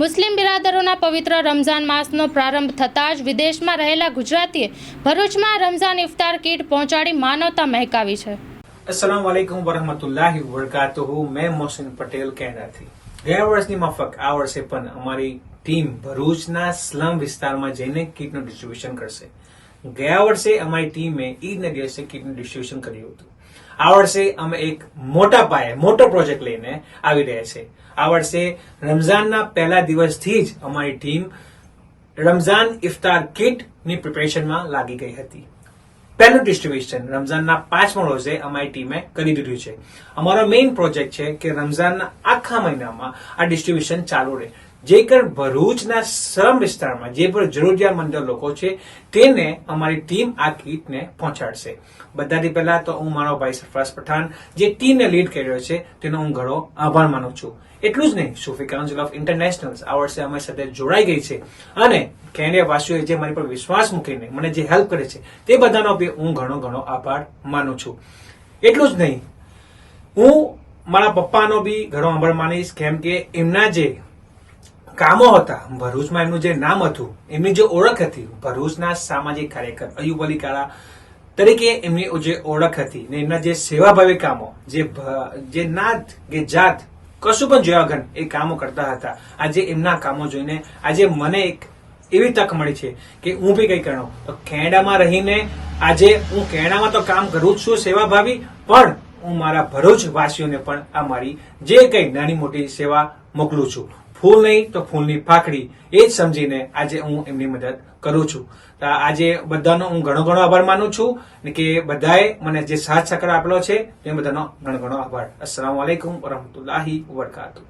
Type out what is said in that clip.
મુસ્લિમ બિરાદરોના પવિત્ર રમઝાન માસનો પ્રારંભ થતાં જ વિદેશમાં રહેલા ગુજરાતીએ ભરૂચમાં રમઝાન ઇફતાર કીટ પહોંચાડી માનવતા મહેકાવી છે. અસલામ વાલેકુમ વરહમતુલ્લાહી વબરકાતુહુ. મેં મોહસિન પટેલ કેનેડાથી. ગયા વર્ષની માફક આ વર્ષે પણ અમારી ટીમ ભરૂચના સ્લમ વિસ્તારમાં જઈને કીટનું ડિસ્ટ્રીબ્યુશન કરશે. ગયા વર્ષે અમારી ટીમે ઈદના દિવસે કીટનું ડિસ્ટ્રીબ્યુશન કર્યું હતું. આ વર્ષે અમે એક મોટા પાયે, મોટો પ્રોજેક્ટ લઈને આવી રહ્યા છે. આ વર્ષે રમઝાનના પહેલા દિવસથી જ અમારી ટીમ રમઝાન ઇફતાર કિટની પ્રિપેરેશનમાં લાગી ગઈ હતી. પહેલું ડિસ્ટ્રીબ્યુશન રમઝાનના પાંચમા રોજે અમારી ટીમે કરી દીધું છે. અમારો મેઇન પ્રોજેક્ટ છે કે રમઝાનના આખા મહિનામાં આ ડિસ્ટ્રીબ્યુશન ચાલુ રહે. જે કર ભરૂચના શ્રમ વિસ્તારમાં જે પણ જરૂરિયાતમંદ લોકો છે, તેને અમારી ટીમ આ કીટને પહોંચાડશે. બધાથી પહેલા તો હું મારો ભાઈ સરફરાઝ પઠાણ, જે ટીમને લીડ કરી રહ્યો છે, તેનો હું ઘણો આભાર માનું છું. એટલું જ નહીં, સુફી કાઉન્સિલ ઓફ ઇન્ટરનેશનલ્સ આ વર્ષે અમારી સાથે જોડાઈ ગઈ છે. અને કેનેડિયા વાસીઓએ જે મારી પર વિશ્વાસ મૂકીને મને જે હેલ્પ કરે છે, તે બધાનો બી હું ઘણો ઘણો આભાર માનું છું. એટલું જ નહીં, હું મારા પપ્પાનો બી ઘણો આભાર માનીશ, કેમ કે એમના જે કામો હતા. ભરૂચમાં એમનું જે નામ હતું, એમની જે ઓળખ હતી, ભરૂચના સામાજિક કાર્યકર અયુબ કાળા તરીકે એમની જે ઓળખ હતી ને એમના જે સેવાભાવી કામો, જે જે નાત કે જાત કશું પણ જોયા વગર એ કામો કરતા હતા. આજે એમના કામો જોઈને આજે મને એક એવી તક મળી છે કે હું બી કંઈ કરું તો કેનેડામાં રહીને આજે હું કેનેડામાં તો કામ કરું જ છું સેવાભાવી, પણ હું મારા ભરૂચ વાસીઓને પણ આ મારી જે કંઈ નાની મોટી સેવા મોકલું છું. ફૂલ નહીં તો ફૂલની ફાકડી એ જ સમજીને આજે હું એમની મદદ કરું છું. તો આજે બધાનો હું ઘણો ઘણો આભાર માનું છું ને કે બધાએ મને જે સાથ સહકાર આપેલો છે, તે બધાનો ઘણો ઘણો આભાર. અસલામ વાલેકુમ વરહમતુલ્લાહી વબરકાતુ